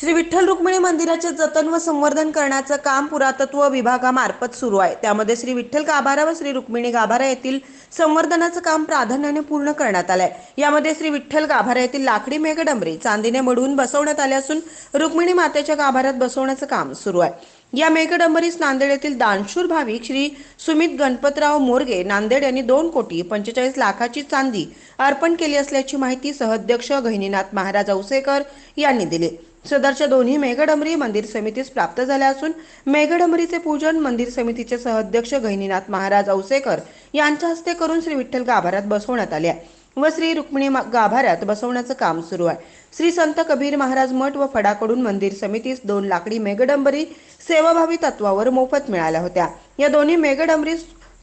श्री विठ्ठल रुक्मिणी मंदिराचे जतन व संवर्धन करण्याचं काम पुरातत्व विभागामार्फत सुरू आहे. त्यामध्ये श्री विठ्ठल गाभारा व श्री रुक्मिणी गाभारा येथील संवर्धनाचं काम प्राधान्याने पूर्ण करण्यात आलंय. यामध्ये श्री विठ्ठल गाभारा येथील लाकडी मेघडंबरी चांदीने मडवून बसवण्यात आले असून रुक्मिणी मातेच्या गाभाऱ्यात बसवण्याचं काम सुरू आहे. या मेघडंबरीस नांदेड येथील दानशूर भाविक श्री सुमित गणपतराव मोरगे नांदेड यांनी दोन कोटी पंचेचाळीस लाखाची चांदी अर्पण केली असल्याची माहिती सहअध्यक्ष गहिनीनाथ महाराज औसेकर यांनी दिली. सदरच्या दोन्ही मेघडंबरी मंदिर समितीस प्राप्त झाल्या असून मेघडंबरीचे पूजन मंदिर समितीचे सहअध्यक्ष गहिनीनाथ महाराज औसेकर यांच्या हस्ते करून श्री विठ्ठल गाभाऱ्यात बसवण्यात आले आहे व श्री रुक्मिणी गाभाऱ्यात बसवण्याचं काम सुरू आहे. श्री संत कबीर महाराज मठ व फडाकडून मंदिर समितीस दोन लाकडी मेघडंबरी सेवाभावी तत्वावर मोफत मिळाल्या होत्या. या दोन्ही मेघडंबरी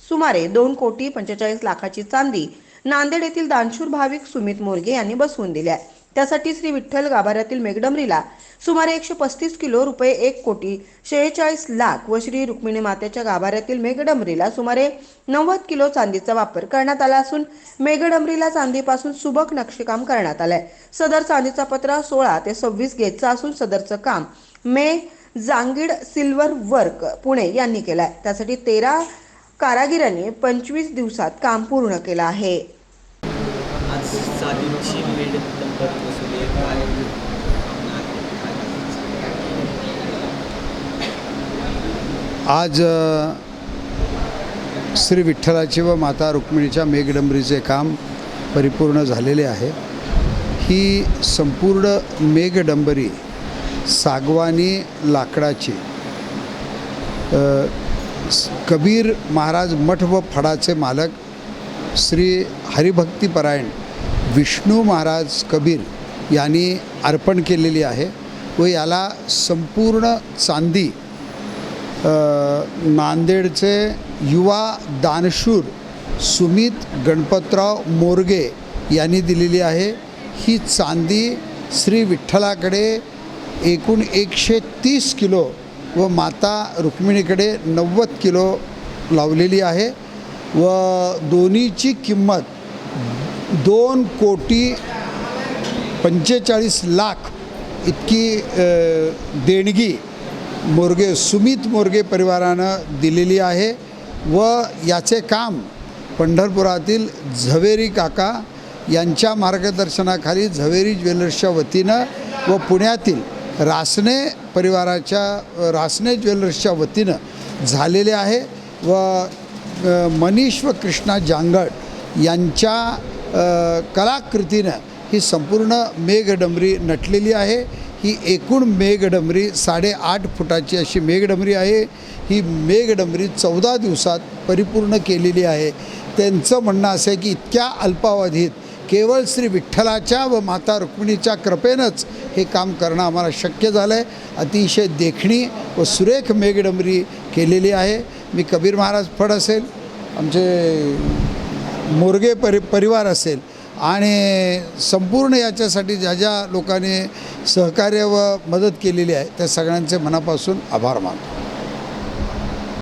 सुमारे दोन कोटी पंचेचाळीस लाखाची चांदी नांदेड येथील दानशूर भाविक सुमित मोरगे यांनी बसवून दिल्या आहे. त्यासाठी श्री विठ्ठल गाभाऱ्यातील मेघडंबरीला सुमारे एकशे पस्तीस किलो रुपये एक कोटी शेहेचाळीस लाख व श्री रुक्मिणी मातेच्या गाभाऱ्यातील मेघडंबरीला सुमारे नव्वद किलो चांदीचा वापर करण्यात आला असून मेघडंबरीला चांदीपासून सुबक नक्षीकाम करण्यात आलंय. सदर चांदीचा पत्रा सोळा ते सव्वीस गेजचा असून सदरचं काम मे जांगीड सिल्वर वर्क पुणे यांनी केलंय. त्यासाठी तेरा कारागिरांनी पंचवीस दिवसात काम पूर्ण केलं आहे. आज श्री विठ्ठलाचे व माता रुक्मिणीच्या मेघडंबरीचे काम परिपूर्ण झालेले आहे. ही संपूर्ण मेघडंबरी सागवानी लाकडाची कबीर महाराज मठ व फडाचे मालक श्री हरिभक्तीपरायण विष्णू महाराज कबीर यांनी अर्पण केलेली आहे व याला संपूर्ण चांदी नांदेडचे युवा दानशूर सुमित गणपतराव मोरगे यांनी दिलेली आहे. ही चांदी श्री विठ्ठलाकडे एकूण एकशे तीस किलो व माता रुक्मिणीकडे नव्वद किलो लावलेली आहे व दोन्हीची किंमत दोन कोटी पंचेचाळीस लाख इतकी देणगी मोरगे सुमित मोरगे परिवारानं दिलेली आहे व याचे काम पंढरपुरातील झवेरी काका यांच्या मार्गदर्शनाखाली झवेरी ज्वेलर्सच्या वतीनं व पुण्यातील रासने परिवाराच्या रासने ज्वेलर्सच्या वतीनं झालेले आहे व मनीष व कृष्णा जांगड यांच्या कलाकृतीनं ही संपूर्ण मेघडंबरी नटलेली आहे. ही एकूण मेघडंबरी साडेआठ फुटाची अशी मेघडंबरी आहे. ही मेघडंबरी चौदा दिवसात परिपूर्ण केलेली आहे. त्यांचं म्हणणं असं आहे की इतक्या अल्पावधीत केवळ श्री विठ्ठलाच्या व माता रुक्मिणीच्या कृपेनंच हे काम करणं आम्हाला शक्य झालं आहे अतिशय देखणी व सुरेख मेघडंबरी केलेली आहे. मी कबीर महाराज फड असेल. आमचे मोरगे परि परिवार असेल आणि संपूर्ण याच्यासाठी ज्या ज्या लोकांनी सहकार्य व मदत केलेली आहे त्या सगळ्यांचे मनापासून आभार मानतो.